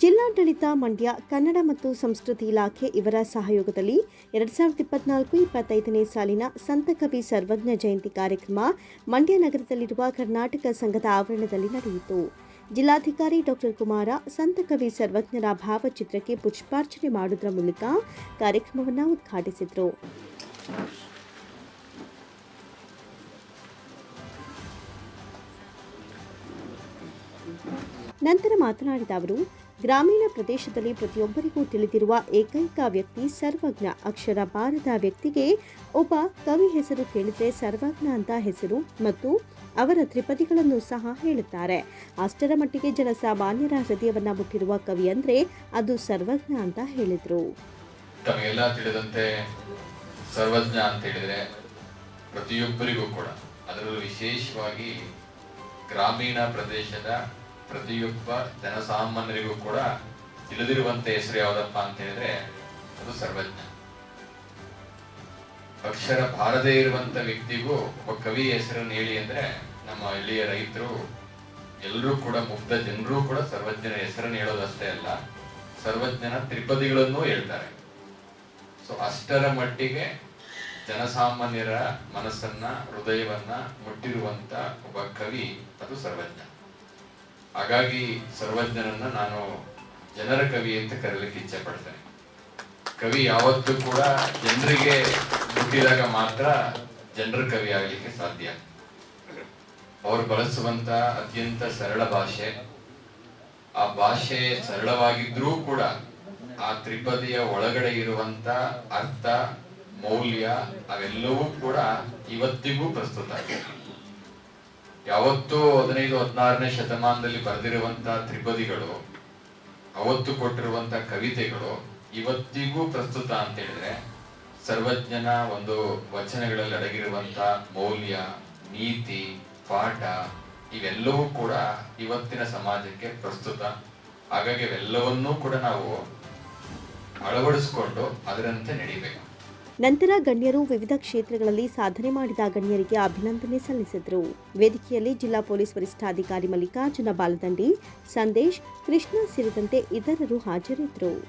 ಜಿಲ್ಲಾಡಳಿತ, ಮಂಡ್ಯ, ಕನ್ನಡ ಮತ್ತು ಸಂಸ್ಕೃತಿ ಇಲಾಖೆ ಇವರ ಸಹಯೋಗದಲ್ಲಿ ಎರಡ್ ಸಾವಿರದ ಇಪ್ಪತ್ನಾಲ್ಕು ಇಪ್ಪತ್ತೈದನೇ ಸಾಲಿನ ಸಂತ ಕವಿ ಸರ್ವಜ್ಞ ಜಯಂತಿ ಕಾರ್ಯಕ್ರಮ ಮಂಡ್ಯ ನಗರದಲ್ಲಿರುವ ಕರ್ನಾಟಕ ಸಂಘದ ಆವರಣದಲ್ಲಿ ನಡೆಯಿತು. ಜಿಲ್ಲಾಧಿಕಾರಿ ಡಾಕ್ಟರ್ ಕುಮಾರ ಸಂತಕವಿ ಸರ್ವಜ್ಞರ ಭಾವಚಿತ್ರಕ್ಕೆ ಪುಷ್ಪಾರ್ಚನೆ ಮಾಡುವುದರ ಮೂಲಕ ಕಾರ್ಯಕ್ರಮವನ್ನು ಉದ್ಘಾಟಿಸಿದರು. ನಂತರ ಮಾತನಾಡಿದ ಅವರು ಗ್ರಾಮೀಣ ಪ್ರದೇಶದಲ್ಲಿ ಪ್ರತಿಯೊಬ್ಬರಿಗೂ ತಿಳಿದಿರುವ ಏಕೈಕ ವ್ಯಕ್ತಿ ಸರ್ವಜ್ಞ. ಅಕ್ಷರ ಬಾರದ ವ್ಯಕ್ತಿಗೆ ಒಬ್ಬ ಕವಿ ಹೆಸರು ಕೇಳಿದ್ರೆ ಸರ್ವಜ್ಞ ಅಂತ ಹೆಸರು ಮತ್ತು ಅವರ ತ್ರಿಪದಿಗಳನ್ನು ಸಹ ಹೇಳುತ್ತಾರೆ. ಅಷ್ಟರ ಮಟ್ಟಿಗೆ ಜನಸಾಮಾನ್ಯರ ಹೃದಯವನ್ನು ಮುಟ್ಟಿರುವ ಕವಿ ಅಂದ್ರೆ ಅದು ಸರ್ವಜ್ಞ ಅಂತ ಹೇಳಿದ್ರು. ತಮಗೆಲ್ಲ ತಿಳಿದಂತೆ ಸರ್ವಜ್ಞ ಅಂತ ಹೇಳಿದ್ರೆ ಪ್ರತಿಯೊಬ್ಬರಿಗೂ ಕೂಡ. ಅದರಲ್ಲೂ ವಿಶೇಷವಾಗಿ ಗ್ರಾಮೀಣ ಪ್ರದೇಶದ ಪ್ರತಿಯೊಬ್ಬ ಜನಸಾಮಾನ್ಯರಿಗೂ ಕೂಡ ತಿಳಿದಿರುವಂತ ಹೆಸರು ಯಾವುದಪ್ಪ ಅಂತ ಹೇಳಿದ್ರೆ ಅದು ಸರ್ವಜ್ಞ. ಅಕ್ಷರ ಬಾರದೇ ಇರುವಂತ ವ್ಯಕ್ತಿಗೂ ಒಬ್ಬ ಕವಿ ಹೆಸರನ್ನು ಹೇಳಿ ಅಂದ್ರೆ ನಮ್ಮ ಹಳ್ಳಿಯ ರೈತರು ಎಲ್ಲರೂ ಕೂಡ, ಮುಗ್ಧ ಜನರು ಕೂಡ ಸರ್ವಜ್ಞನ ಹೆಸರನ್ನು ಹೇಳೋದಷ್ಟೇ ಅಲ್ಲ, ಸರ್ವಜ್ಞನ ತ್ರಿಪದಿಗಳನ್ನು ಹೇಳ್ತಾರೆ. ಸೊ ಅಷ್ಟರ ಮಟ್ಟಿಗೆ ಜನಸಾಮಾನ್ಯರ ಮನಸ್ಸನ್ನ, ಹೃದಯವನ್ನ ಮುಟ್ಟಿರುವಂತ ಒಬ್ಬ ಕವಿ ಅದು ಸರ್ವಜ್ಞ. ಹಾಗಾಗಿ ಸರ್ವಜ್ಞನನ್ನ ನಾನು ಜನರ ಕವಿ ಅಂತ ಕರೀಲಿಕ್ಕೆ ಇಚ್ಛೆ ಪಡ್ತೇನೆ ಕವಿ ಯಾವತ್ತೂ ಕೂಡ ಜನರಿಗೆ ಹುಟ್ಟಿದಾಗ ಮಾತ್ರ ಜನರ ಕವಿ ಆಗಲಿಕ್ಕೆ ಸಾಧ್ಯ. ಅವರು ಬಳಸುವಂತ ಅತ್ಯಂತ ಸರಳ ಭಾಷೆ. ಆ ಭಾಷೆ ಸರಳವಾಗಿದ್ರೂ ಕೂಡ ಆ ತ್ರಿಪದಿಯ ಒಳಗಡೆ ಇರುವಂತ ಅರ್ಥ, ಮೌಲ್ಯ ಅವೆಲ್ಲವೂ ಕೂಡ ಇವತ್ತಿಗೂ ಪ್ರಸ್ತುತ. ಯಾವತ್ತೂ ಹದಿನೈದು, ಹದಿನಾರನೇ ಶತಮಾನದಲ್ಲಿ ಬರೆದಿರುವಂತಹ ತ್ರಿಪದಿಗಳು, ಅವತ್ತು ಕೊಟ್ಟಿರುವಂತಹ ಕವಿತೆಗಳು ಇವತ್ತಿಗೂ ಪ್ರಸ್ತುತ ಅಂತ ಹೇಳಿದ್ರೆ ಸರ್ವಜ್ಞನ ಒಂದು ವಚನಗಳಲ್ಲಿ ಅಡಗಿರುವಂತ ಮೌಲ್ಯ, ನೀತಿ, ಪಾಠ ಇವೆಲ್ಲವೂ ಕೂಡ ಇವತ್ತಿನ ಸಮಾಜಕ್ಕೆ ಪ್ರಸ್ತುತ. ಹಾಗಾಗಿ ಇವೆಲ್ಲವನ್ನೂ ಕೂಡ ನಾವು ಅಳವಡಿಸ್ಕೊಂಡು ಅದರಂತೆ ನಡಿಬೇಕು. ನಂತರ ಗಣ್ಯರು ವಿವಿಧ ಕ್ಷೇತ್ರಗಳಲ್ಲಿ ಸಾಧನೆ ಮಾಡಿದ ಗಣ್ಯರಿಗೆ ಅಭಿನಂದನೆ ಸಲ್ಲಿಸಿದರು. ವೇದಿಕೆಯಲ್ಲಿ ಜಿಲ್ಲಾ ಪೊಲೀಸ್ ವರಿಷ್ಠಾಧಿಕಾರಿ ಮಲ್ಲಿಕಾರ್ಜುನ ಬಾಲದಂಡಿ, ಸಂದೇಶ್, ಕೃಷ್ಣ ಸೇರಿದಂತೆ ಇತರರು ಹಾಜರಿದ್ದರು.